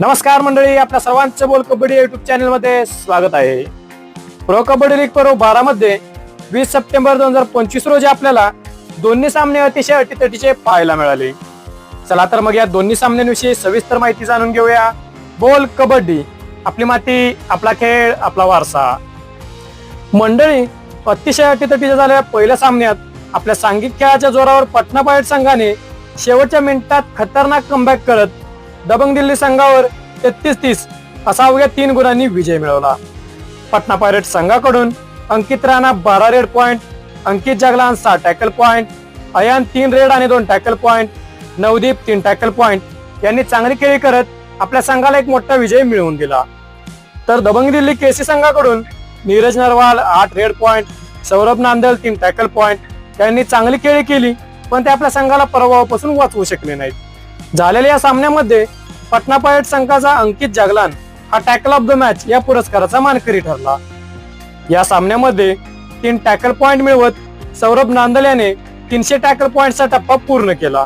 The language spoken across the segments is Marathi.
नमस्कार मंडळी आपल्या सर्वांचं बोल कबड्डी युट्यूब चॅनलमध्ये स्वागत आहे. प्रो कबड्डी लीग पर्व बारा मध्ये वीस सप्टेंबर दोन हजार पंचवीस रोजी आपल्याला दोन्ही सामने अतिशय अटीतटीचे पाहायला मिळाले. चला तर मग या दोन्ही सामन्यांविषयी सविस्तर माहिती जाणून घेऊया. बोल कबड्डी आपली माती आपला खेळ आपला वारसा. मंडळी अतिशय अटीतटीच्या झालेल्या पहिल्या सामन्यात आपल्या सांघिक खेळाच्या जोरावर पटना पायट संघाने शेवटच्या मिनिटात खतरनाक कमबॅक करत दबंग दिल्ली संघावर तेहतीस तीस असा अवघ्या तीन गुणांनी विजय मिळवला. पटना पायरेट संघाकडून अंकित राणा बारा रेड पॉइंट अंकित जगलान सहा टॅकल पॉइंट अयान तीन रेड आणि दोन टॅकल पॉइंट नवदीप तीन टॅकल पॉइंट यांनी चांगली खेळी करत आपल्या संघाला एक मोठा विजय मिळवून दिला. तर दबंग दिल्ली केसी संघाकडून नीरज नरवाल आठ रेड पॉइंट सौरभ नांदल तीन टॅकल पॉइंट यांनी चांगली खेळी केली पण ते आपल्या संघाला पराभवापासून वाचवू शकले नाहीत. झालेल्या या सामन्यामध्ये पटना पायट संघाचा अंकित जागलान हा टॅकल ऑफ द मॅच या पुरस्काराचा मानकरी ठरला. या सामन्यामध्ये तीन टॅकल पॉइंट मिळवत सौरभ नांदल याने तीनशे टॅकल पॉइंटचा टप्पा पूर्ण केला.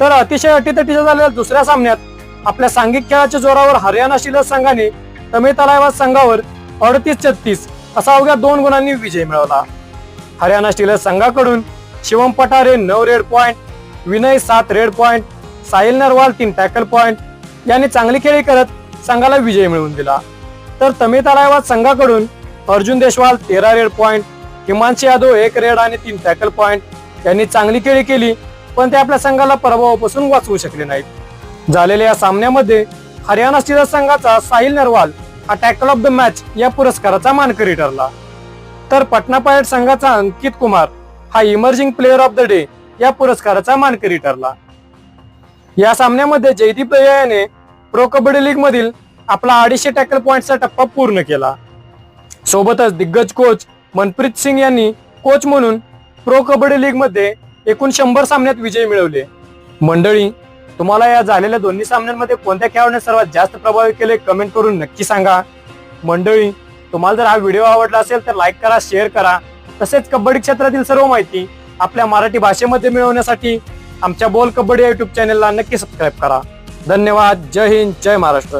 तर अतिशय अटीतटीच्या झालेल्या दुसऱ्या सामन्यात आपल्या सांघिक खेळाच्या जोरावर हरियाणा शिलर संघाने तमिळ तलावात संघावर अडतीस छत्तीस असा अवघ्या दोन गुणांनी विजय मिळवला. हरियाणा स्टीलर्स संघाकडून शिवम पठारे नऊ रेड पॉइंट विनय सात रेड पॉइंट साहिल नरवाल तीन टॅकल पॉइंट यांनी चांगली खेळी करत संघाला विजय मिळवून दिला. तर तमिळ तलावात संघाकडून अर्जुन देशवाल तेरा रेड पॉइंट हिमांशी यादव एक रेड आणि तीन टॅकल पॉइंट यांनी चांगली खेळी केली पण ते आपल्या संघाला पराभवापासून वाचवू शकले नाहीत. झालेल्या या सामन्यामध्ये हरियाणा स्टीलर्स संघाचा साहिल नरवाल हा टॅकल ऑफ द मॅच या पुरस्काराचा मानकरी ठरला. तर पटना पायट संघाचा अंकित कुमार हा emerging player of the day या पुरस्काराचा मानकरी ठरला. या सामन्यामध्ये जयदीप दयाने प्रो कबड्डी लीग मधील आपला अडीचशे टॅकल पॉईंटचा टप्पा पूर्ण केला. सोबतच दिग्गज कोच मनप्रीत सिंग यांनी कोच म्हणून प्रो कबड्डी लीगमध्ये एकूण शंभर सामन्यात विजय मिळवले. मंडळी तुम्हाला या झालेल्या दोन्ही सामन्यांमध्ये कोणत्या खेळाडूने सर्वात जास्त प्रभावित केले कमेंट करून नक्की सांगा. मंडळी तुम्हाला जर हा व्हिडिओ आवडला असेल तर लाईक करा शेअर करा. तसेच कबड्डी क्षेत्रातील सर्व माहिती आपल्या मराठी भाषेमध्ये मिळवण्यासाठी आमच्या बोल कबड्डी युट्यूब चॅनलला नक्की सबस्क्राईब करा. धन्यवाद. जय हिंद. जय महाराष्ट्र.